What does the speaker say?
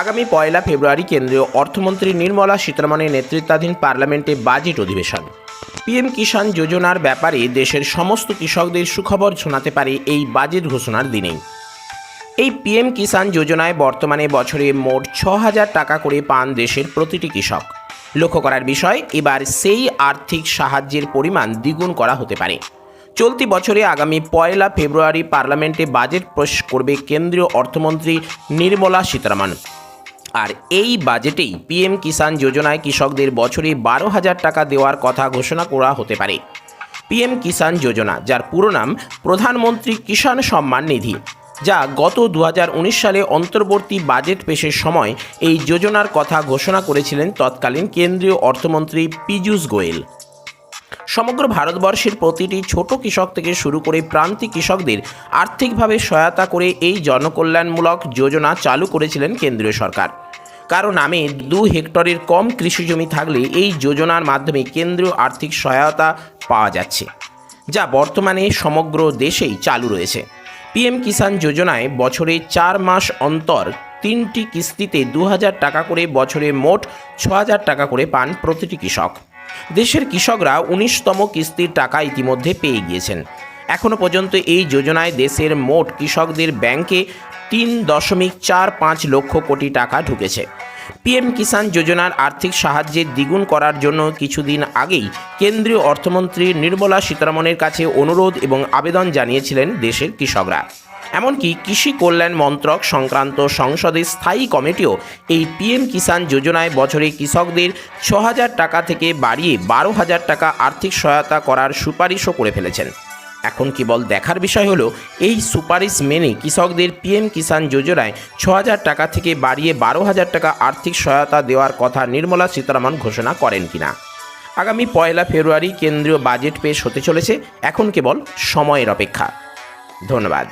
আগামী পয়লা ফেব্রুয়ারি কেন্দ্রীয় অর্থমন্ত্রী নির্মলা সীতারমণের নেতৃত্বাধীন পার্লামেন্টে বাজেট অধিবেশন। পিএম কিষাণ যোজনার ব্যাপারে দেশের সমস্ত কৃষকদের সুখবর শোনাতে পারে এই বাজেট ঘোষণার দিনেই। এই পিএম কিষাণ যোজনায় বর্তমানে বছরে মোট ছ হাজার টাকা করে পান দেশের প্রতিটি কৃষক। লক্ষ্য করার বিষয়, এবার সেই আর্থিক সাহায্যের পরিমাণ দ্বিগুণ করা হতে পারে। চলতি বছরে আগামী পয়লা ফেব্রুয়ারি পার্লামেন্টে বাজেট পেশ করবে কেন্দ্রীয় অর্থমন্ত্রী নির্মলা সীতারামন আর এই বাজেটেই পিএম কিষাণ যোজনায় কৃষকদের বছরে বারো হাজার টাকা দেওয়ার কথা ঘোষণা করা হতে পারে। পিএম কিষাণ যোজনা, যার পুরো নাম প্রধানমন্ত্রী কিষাণ সম্মান নিধি, যা গত দু হাজার উনিশ সালে অন্তর্বর্তী বাজেট পেশের সময় এই যোজনার কথা ঘোষণা করেছিলেন তৎকালীন কেন্দ্রীয় অর্থমন্ত্রী পীযূষ গোয়েল। সমগ্র ভারতবর্ষের প্রতিটি ছোট কৃষক থেকে শুরু করে প্রান্তিক কৃষকদের আর্থিকভাবে সহায়তা করে এই জনকল্যাণমূলক যোজনা চালু করেছিলেন কেন্দ্রীয় সরকার। কারও নামে দু হেক্টরের কম কৃষি জমি থাকলে এই যোজনার মাধ্যমে কেন্দ্রীয় আর্থিক সহায়তা পাওয়া যাচ্ছে, যা বর্তমানে সমগ্র দেশেই চালু রয়েছে। পিএম কিষাণ যোজনায় বছরে চার মাস অন্তর তিনটি কিস্তিতে দু হাজার টাকা করে বছরে মোট ছ টাকা করে পান প্রতিটি কৃষক। দেশের কৃষকরা উনিশতম কিস্তির টাকা ইতিমধ্যে পেয়ে গিয়েছেন। এখনও পর্যন্ত এই যোজনায় দেশের মোট কৃষকদের ব্যাংকে তিন দশমিক চার পাঁচ লক্ষ কোটি টাকা ঢুকেছে। পিএম কিষাণ যোজনার আর্থিক সাহায্যে দ্বিগুণ করার জন্য কিছুদিন আগেই কেন্দ্রীয় অর্থমন্ত্রী নির্মলা সীতারামনের কাছে অনুরোধ এবং আবেদন জানিয়েছিলেন দেশের কৃষকরা। এমনকি কৃষি কল্যাণ মন্ত্রক সংক্রান্ত সংসদের স্থায়ী কমিটিও এই পিএম কিষাণ যোজনায় বছরে কৃষকদের ছ হাজার টাকা থেকে বাড়িয়ে বারো হাজার টাকা আর্থিক সহায়তা করার সুপারিশও করে ফেলেছেন। এখন কেবল দেখার বিষয় হলো, এই সুপারিশ মেনে কৃষকদের পিএম কিষাণ যোজনায় ছ হাজার টাকা থেকে বাড়িয়ে বারো হাজার টাকা আর্থিক সহায়তা দেওয়ার কথা নির্মলা সীতারামন ঘোষণা করেন কিনা। আগামী পয়লা ফেব্রুয়ারি কেন্দ্রীয় বাজেট পেশ হতে চলেছে, এখন কেবল সময়ের অপেক্ষা। ধন্যবাদ।